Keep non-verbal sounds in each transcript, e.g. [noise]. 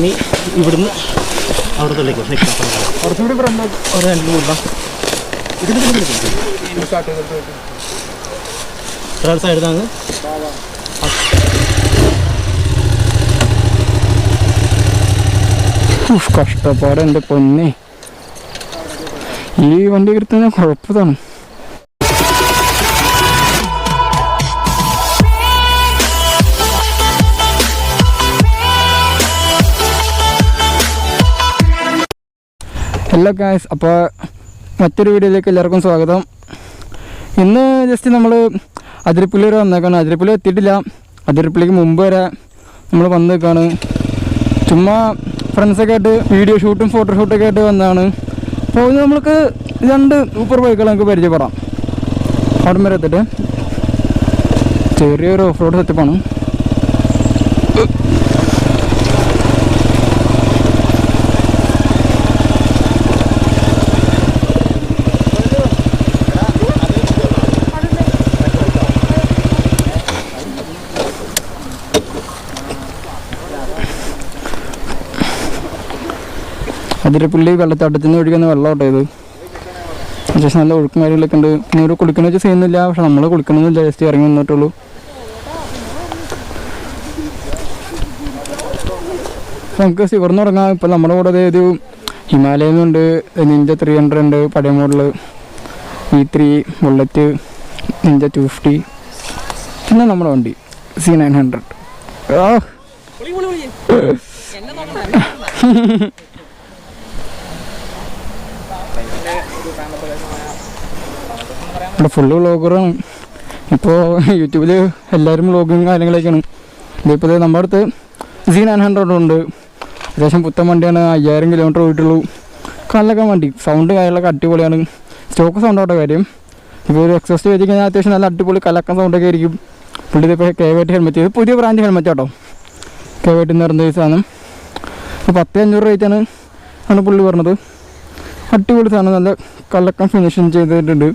ഇനി ഇവിടുന്ന് അവിടെ തൊള്ളിക്കോ കുറച്ചുകൂടി ഒരു രണ്ട് മൂന്ന് ഒരാൾ സൈഡ് താങ്ങ് ഉഫ്, കഷ്ടപ്പാട് എന്റെ പൊന്നെ. ഈ വണ്ടി കിട്ടുന്ന കുഴപ്പതാണ്. ഹലോ ഗായ്സ് അപ്പോൾ മറ്റൊരു വീഡിയോയിലേക്ക് എല്ലാവർക്കും സ്വാഗതം. ഇന്ന് ജസ്റ്റ് നമ്മൾ അതിരപ്പള്ളി വരെ വന്നേക്കാണ്. അതിരപ്പള്ളി എത്തിയിട്ടില്ല. അതിരപ്പള്ളിക്ക് മുമ്പ് വരെ നമ്മൾ വന്നേക്കാണ്. ചുമ്മാ ഫ്രണ്ട്സൊക്കെ ആയിട്ട് വീഡിയോ ഷൂട്ടും ഫോട്ടോഷൂട്ടൊക്കെ ആയിട്ട് വന്നതാണ്. അപ്പോൾ നമ്മൾക്ക് രണ്ട് സൂപ്പർ ബൈക്കുകൾ നമുക്ക് പരിചയപ്പെടാം. അവിടം വരെ എത്തിട്ട് ചെറിയൊരു ഓഫ് റോഡ് സെറ്റപ്പാണ് അതിരപ്പള്ളി വെള്ളച്ചാട്ടത്തിൽ നിന്ന് ഒഴുകുന്ന വെള്ളം കേട്ടോ ഇത് അത്യാവശ്യം നല്ല ഒഴുക്കും കാര്യങ്ങളൊക്കെ ഉണ്ട്. പിന്നെ ഒരു കുളിക്കണ വെച്ച് ചെയ്യുന്നില്ല പക്ഷെ നമ്മൾ കുളിക്കണമെന്നില്ല ജസ്റ്റ് ഇറങ്ങി വന്നിട്ടുള്ളൂ. നമുക്ക് സിവർന്ന് തുടങ്ങാം ഇപ്പം നമ്മുടെ കൂടെ ഒരു ഹിമാലയൻ ഉണ്ട്. നിഞ്ച ത്രീ ഹൺഡ്രഡ് ഉണ്ട്. പഴയ model E three Bullet Ninja two fifty പിന്നെ നമ്മുടെ വണ്ടി. സി നയൻ ഹൺഡ്രഡ് ആ ഇവിടെ ഫുള്ള് വ്ളോഗറാണ് ഇപ്പോൾ യൂട്യൂബിൽ എല്ലാവരും വ്ളോഗും കാര്യങ്ങളൊക്കെയാണ്. ഇതിപ്പോൾ നമ്മുടെ അടുത്ത് സി നയൻ ഹൺഡ്രഡ് ഉണ്ട്. ഏകദേശം പുത്തൻ വണ്ടിയാണ്. അയ്യായിരം കിലോമീറ്റർ പോയിട്ടുള്ളൂ കല്ലൊക്കെ വണ്ടി. സൗണ്ട് കാര്യങ്ങളൊക്കെ അടിപൊളിയാണ്. സ്റ്റോക്ക് സൗണ്ട് ആട്ടോ കാര്യം. ഇപ്പോൾ ഒരു എക്സോസ്റ്റ് വെച്ച് കഴിഞ്ഞാൽ അത്യാവശ്യം നല്ല അടിപൊളി കലക്കം സൗണ്ടൊക്കെ ആയിരിക്കും. പുള്ളി ഇതിപ്പോൾ കെ വേറ്റ് ഹെൽമെറ്റ് ഇത് പുതിയ ബ്രാൻഡ് ഹെൽമെറ്റ് ആട്ടോ. കെ വേറ്റ് എന്ന് പറയുന്ന സാധനം. ഇപ്പോൾ പത്ത് അഞ്ഞൂറ് റേറ്റാണ് ആണ് പുള്ളി പറഞ്ഞത്. അടിപൊളി സാധനം നല്ല കല്ലക്കം ഫിനിഷിങ് ചെയ്തിട്ടുണ്ട്.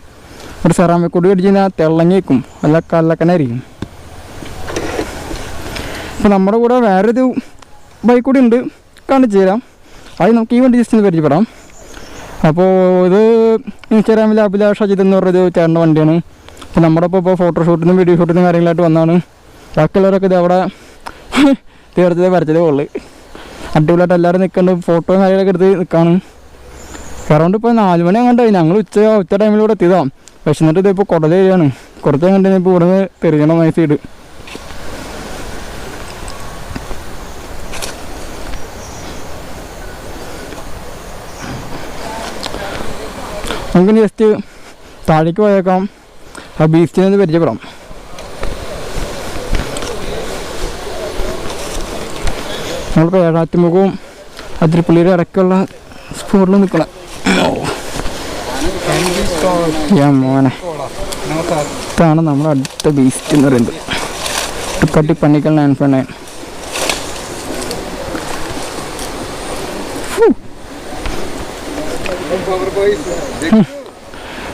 ഒരു സെറാമിക് കൂടി അടിച്ച് കഴിഞ്ഞാൽ തിളങ്ങിയേക്കും. നല്ല കല്ലക്കനായിരിക്കും അപ്പോൾ നമ്മുടെ കൂടെ വേറൊരു ബൈക്ക് കൂടി ഉണ്ട്. കാണിച്ചു തരാം. അത് നമുക്ക് ഈ വണ്ടി ജസ്റ്റ് ഒന്ന് പരിചയപ്പെടാം. അപ്പോൾ ഇത് ഇൻസ്റ്റാഗ്രാമിൽ അഭിലാഷ് അജിത് എന്ന് പറഞ്ഞൊരു ചേട്ടന്റെ വണ്ടിയാണ്. അപ്പോൾ നമ്മുടെ ഇപ്പോൾ ഇപ്പോൾ ഫോട്ടോഷൂട്ടിനും വീഡിയോ ഷൂട്ടിനും കാര്യങ്ങളായിട്ട് വന്നതാണ് ബാക്കിയുള്ളവരൊക്കെ ഇത് അവിടെ [laughs] തീർച്ചയായും വരച്ചതേ ഉള്ളു. അടിപൊളിയായിട്ട് എല്ലാവരും നിൽക്കുന്നുണ്ട്. ഫോട്ടോയും കാര്യങ്ങളൊക്കെ എടുത്ത് നിൽക്കാണ്. അറൗണ്ട് ഇപ്പോൾ നാല് മണി അങ്ങോട്ടായി ഞങ്ങൾ ഉച്ച ഉച്ച ടൈമിലൂടെ എത്തിയതാണ് പക്ഷെ എന്നിട്ട് ഇതിപ്പോൾ കുടല ഏരിയാണ് കുറച്ച് കണ്ടു ഇപ്പോൾ ഇവിടുന്ന് തെറിയണം നൈസ് സൈഡ് നമുക്ക് ജസ്റ്റ് താഴേക്ക് പോയേക്കാം. ആ ബീച്ചിനെ ഒന്ന് പരിചയപ്പെടാം. നമ്മളിപ്പോൾ ഏഴാറ്റുമുഖവും അതിരിപ്പള്ളിയുടെ ഇടയ്ക്കുള്ള സ്പോട്ടിൽ നിൽക്കണം മോനെ. ഇതാണ് നമ്മുടെ അടുത്ത ബീസ്റ്റ് എന്ന് പറയുന്നത്. Ducati Panigale nine four nine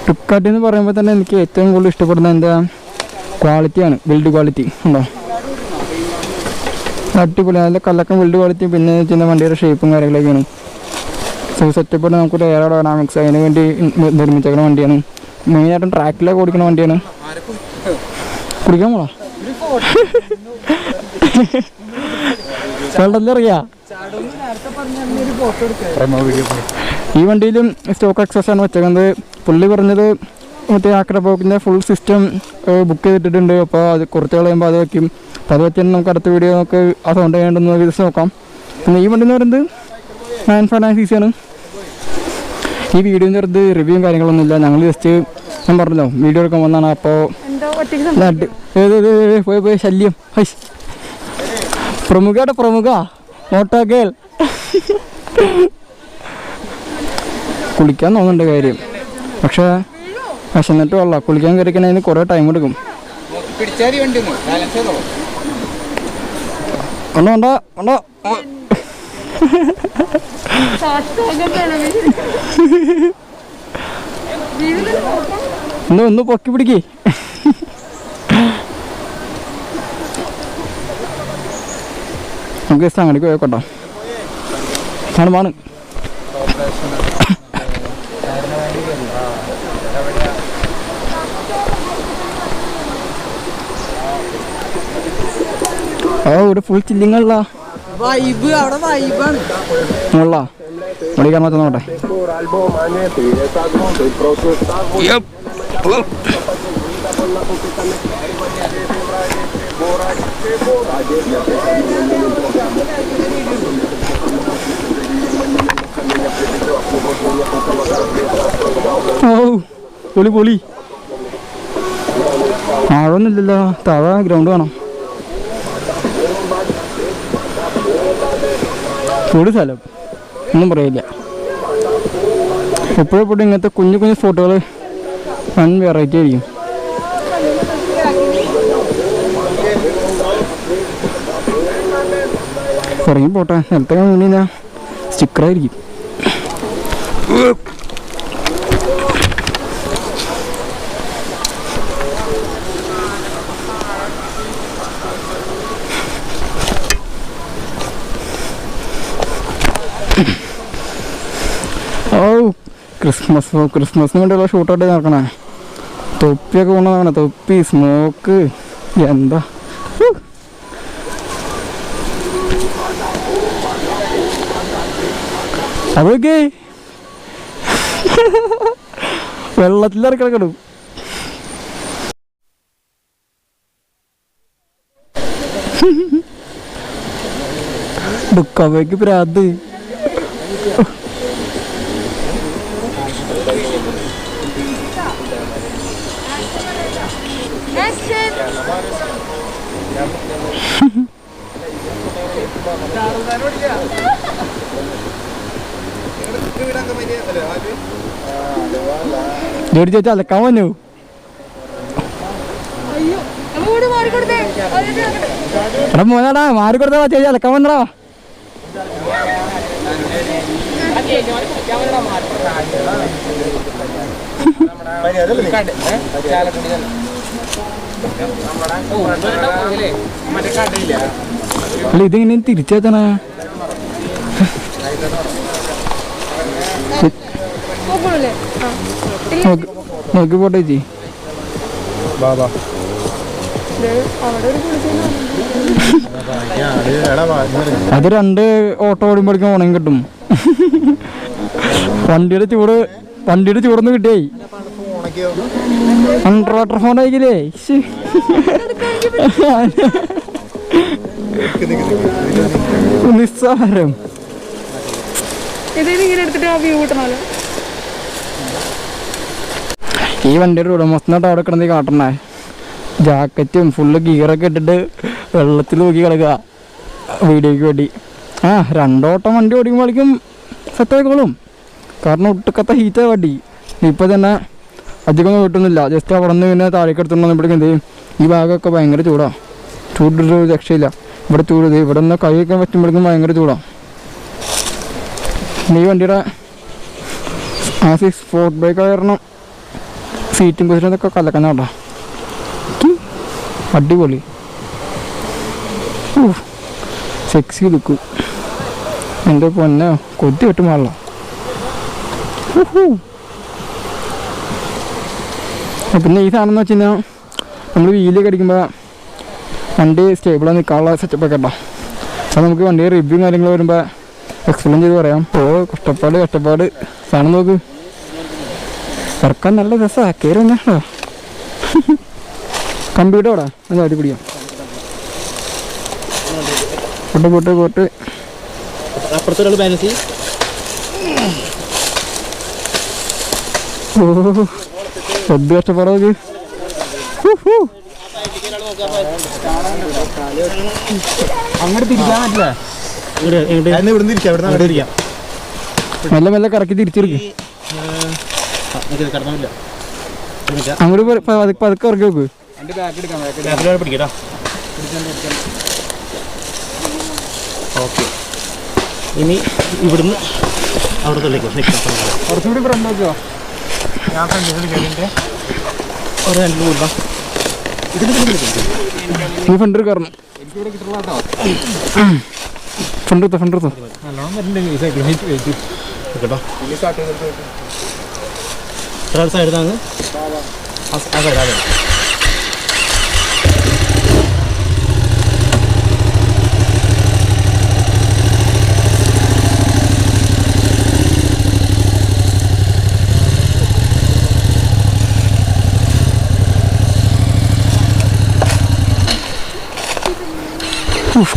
Ducati എന്ന് പറയുമ്പോൾ തന്നെ എനിക്ക് ഏറ്റവും കൂടുതൽ ഇഷ്ടപ്പെടുന്ന എന്താ? ക്വാളിറ്റിയാണ് ബിൽഡ് ക്വാളിറ്റി ഉണ്ടോ? അടിപൊളി. നല്ല കല്ലക്കം ബിൽഡ് ക്വാളിറ്റി പിന്നെ വണ്ടിയുടെ ഷേപ്പും കാര്യങ്ങളൊക്കെയാണ്. സോ സെറ്റപ്പ് നമുക്കൊരു എയർ ഡൈനാമിക്സ് അതിന് വേണ്ടി നിർമ്മിച്ചേക്കുന്ന വണ്ടിയാണ്. മെയിനായിട്ടും ട്രാക്കിലൊക്കെ ഓടിക്കുന്ന വണ്ടിയാണ്. കുടിക്കാൻ പോളാ ഈ വണ്ടിയിലും സ്റ്റോക്ക് എക്സസ് ആണ് വെച്ചേക്കുന്നത്. പുള്ളി പറഞ്ഞത് മറ്റേ ആക്രപോക്കിന്റെ ഫുൾ സിസ്റ്റം ബുക്ക് ചെയ്തിട്ടുണ്ട് അപ്പോൾ അത് കുറച്ച് കളയുമ്പോൾ അത് വയ്ക്കും അപ്പോൾ അത് വെച്ചാൽ നമുക്ക് അടുത്ത വീഡിയോ നമുക്ക് ആ സൗണ്ട് ചെയ്യേണ്ടെന്ന് വിധിച്ച് നോക്കാം. പിന്നെ ഈ വണ്ടി എന്ന് പറയുന്നത് നയൻ ഫൈവ് ഈ വീഡിയോ ചെറുത് റിവ്യൂവും കാര്യങ്ങളൊന്നുമില്ല ഞങ്ങൾ ജസ്റ്റ് ഞാൻ പറഞ്ഞല്ലോ വീഡിയോ എടുക്കാൻ വന്നാണ്. അപ്പോ പോയി പോയി ശല്യം. പ്രമുഖയുടെ പ്രമുഖ മോട്ടോ കേൾ കുളിക്കാൻ തോന്നുന്നുണ്ട് കാര്യം. പക്ഷേ വിശന്നിട്ട് വെള്ള കുളിക്കാൻ കയറിക്കണതിന് കുറേ ടൈം എടുക്കും. ഉണ്ടോ ഉണ്ടോ ഉണ്ടോ [laughs] ഒന്ന് ഒന്ന് പൊക്കി പിടിക്കേ. നമുക്ക് ജസ്റ്റ് അങ്ങോട്ടേക്ക് പോയിക്കോട്ടോ. സാധനമാണ് ഓ ഇവിടെ ഫുൾ ചില്ലിങ്ങല്ല വൈബ് അവിടെ വൈബാണ്. മുള്ള വിളിക്കാൻ മാത്രം നോട്ടെ ഓ പൊളി പൊളി. ആഴൊന്നുമില്ലല്ലോ താഴെ ഗ്രൗണ്ട് കാണാം. പൊളി സ്ഥലം ഒന്നും പറയില്ല. എപ്പോഴും ഇങ്ങനത്തെ കുഞ്ഞു കുഞ്ഞു ഫോട്ടോകൾ വൺ വെറൈറ്റി ആയിരിക്കും. ഇറങ്ങി പോട്ടെ. നിലത്തെ മുന്നിൽ സ്റ്റിക്കറായിരിക്കും ഓ ക്രിസ്മസ് ക്രിസ്മസിന് വേണ്ടിയുള്ള ഷൂട്ടായിട്ട് നടക്കണേ. തൊപ്പിയൊക്കെ കൊണ്ടുവന്നാണ് തൊപ്പി സ്മോക്ക് എന്താ. അതൊക്കെ കിടക്കും ദുഃഖവയ്ക്ക് പ്രാന്ത് ജോഡി ചേച്ചി അലക്കാൻ വന്നു മാറിക്കൊടുത്തേ. എടാ മോനാടാ മാറി കൊടുത്താ ചേച്ചി. അലക്കാൻ വന്നടാ മറ്റേ കടയില്ല അല്ല ഇതിങ്ങനെ തിരിച്ചേത്തണ? നോക്കി പോട്ടെ ചേച്ചി. ദേ, അവിടെ ഒരു കുളിക്കുന്ന അത് രണ്ട് ഓട്ടോ ഓടുമ്പോഴേക്കും ഓണം കിട്ടും. വണ്ടിയുടെ ചൂട് വണ്ടിയുടെ ചൂടൊന്ന് കിട്ടിയായി. അണ്ടർ വാട്ടർ ഫോൺ ആയിക്കില്ലേ. നിസ്സാരം. ഈ വണ്ടിയുടെ ഉടമസ്ഥനായിട്ട് അവിടെ കിടന്ന് കാട്ടണേ. ജാക്കറ്റും ഫുള്ള് ഗിയറൊക്കെ ഇട്ടിട്ട് വെള്ളത്തിൽ നോക്കി കിടക്കുക. വീഡിയോയ്ക്ക് വേണ്ടി. ആ രണ്ടോട്ടം വണ്ടി ഓടിക്കുമ്പോഴേക്കും സെറ്റ് ആയിക്കോളും കാരണം ഒട്ടുക്കത്ത ഹീറ്റ് വണ്ടി ഇപ്പോൾ തന്നെ അധികം കിട്ടുന്നില്ല. ജസ്റ്റ് അവിടെ നിന്ന് പിന്നെ താഴേക്ക് ഇവിടെ എന്ത് ചെയ്യും? ഈ ഭാഗമൊക്കെ ഭയങ്കര ചൂടാണ് ചൂടൊരു രക്ഷയില്ല. ഇവിടെ ചൂട് ഇവിടെ നിന്ന് കൈ വയ്ക്കാൻ പറ്റുമ്പോഴേക്കും ഭയങ്കര ചൂടാണ് ഈ വണ്ടിയുടെ ആ സിക്സ് സ്പോർട്ട് ബൈക്ക് കാരണം സീറ്റിംഗ് പൊസിഷനൊക്കെ കലക്കുന്ന കേട്ടോ. അടിപൊളി. സെക്സി ലുക്ക് എന്റെ പൊന്നെ കൊത്തി കിട്ടും വെള്ള പിന്നെ ഈ സാധനം എന്ന് വെച്ച് കഴിഞ്ഞാൽ നമ്മൾ വീലൊക്കെ അടിക്കുമ്പോൾ വണ്ടി സ്റ്റേബിളായി നിൽക്കാനുള്ള സെറ്റപ്പ് ഒക്കെ കേട്ടോ അപ്പോൾ നമുക്ക് വണ്ടിയുടെ റിവ്യൂ കാര്യങ്ങൾ വരുമ്പോൾ എക്സ്പ്ലെയിൻ ചെയ്ത് പറയാം. ഓ കഷ്ടപ്പാട് കഷ്ടപ്പാട്. സാധനം നോക്ക്. ഇറക്കാൻ നല്ല രസമാണ് കയറി വന്നാ [laughs] കമ്പ്യൂട്ടർ അവിടെ. അത് അടി പിടിക്കാം പോട്ട് പോട്ട് പോട്ട്. അപ്പുറത്തെ ഒരാൾ ബാലൻസ് എന്ത് കഷ്ടപ്പാടാ അങ്ങോട്ട് തിരിക്കാൻ പറ്റില്ല. മെല്ലെ മെല്ലെ കറക്കി തിരിച്ചിരിക്കും അങ്ങോട്ട് പതുക്കെ ഇറക്കി നോക്ക് ഓക്കെ. ഇനി ഇവിടുന്ന് അവിടെ തള്ളിക്കോ കുറച്ചുകൂടി ഫ്രണ്ട് നോക്കിയോ ഞാൻ ഒരു രണ്ട് മൂന്ന് ഈ ഫണ്ട് കയറണം. ഫ്രണ്ട് എടുത്തോ നല്ലോണം വരുന്നുണ്ട് ഈ സൈക്കിൾ ഹൈറ്റ് വെയിറ്റ് കേട്ടോ ഒരാൾ സൈഡ് താങ്ങ് ആ സൈഡ് അതെ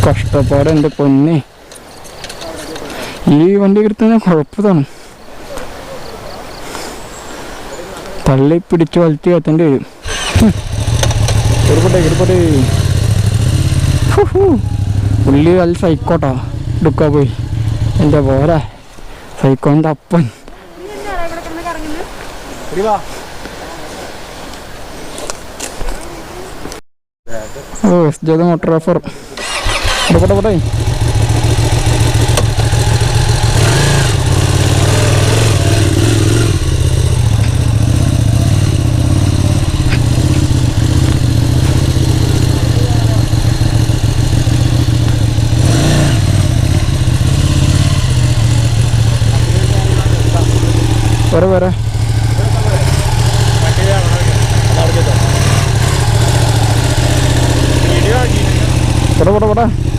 കഷ്ടപ്പാട് എന്റെ പൊന്നെ. ഈ വണ്ടി എടുത്തുന്ന കുഴപ്പതാണ്. തള്ളി പിടിച്ച് വളർത്തി എത്തേണ്ടി വരും. കീറിപ്പോട്ടെ കീറിപ്പോട്ടെ പുള്ളി നല്ല സൈക്കോട്ടാ എടുക്കാ പോയി. എന്റെ പോരാ. സൈക്കോന്റെ അപ്പൻ. ഓ എസ് ജോത മോട്ടോർ ഓഫർ. പോട്ടെ പോട്ടെ. വരെ വരെ. പോട്ടെ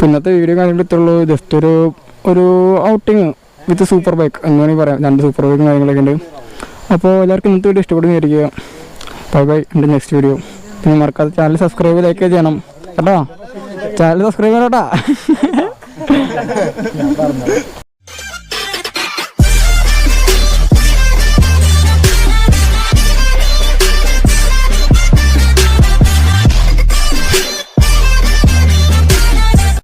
പിന്നത്തെ വീഡിയോ ഇത്രയുള്ളൂ. ജസ്റ്റ് ഒരു ഒരു ഔട്ടിങ് വിത്ത് സൂപ്പർ ബൈക്ക് എന്ന് വേണമെങ്കിൽ പറയാം. രണ്ട് സൂപ്പർ ബൈക്കും കാര്യങ്ങളൊക്കെ ഉണ്ട്. അപ്പോൾ എല്ലാവർക്കും ഇന്നത്തെ വീഡിയോ ഇഷ്ടപ്പെടുന്നതായിരിക്കുക ബൈ ബൈ എന്റെ നെക്സ്റ്റ് വീഡിയോ പിന്നെ മറക്കാതെ ചാനൽ സബ്സ്ക്രൈബ് ലൈക്ക് ചെയ്യണം. കേട്ടോ? ചാനൽ സബ്സ്ക്രൈബ് ചെയ്യണം കേട്ടോ.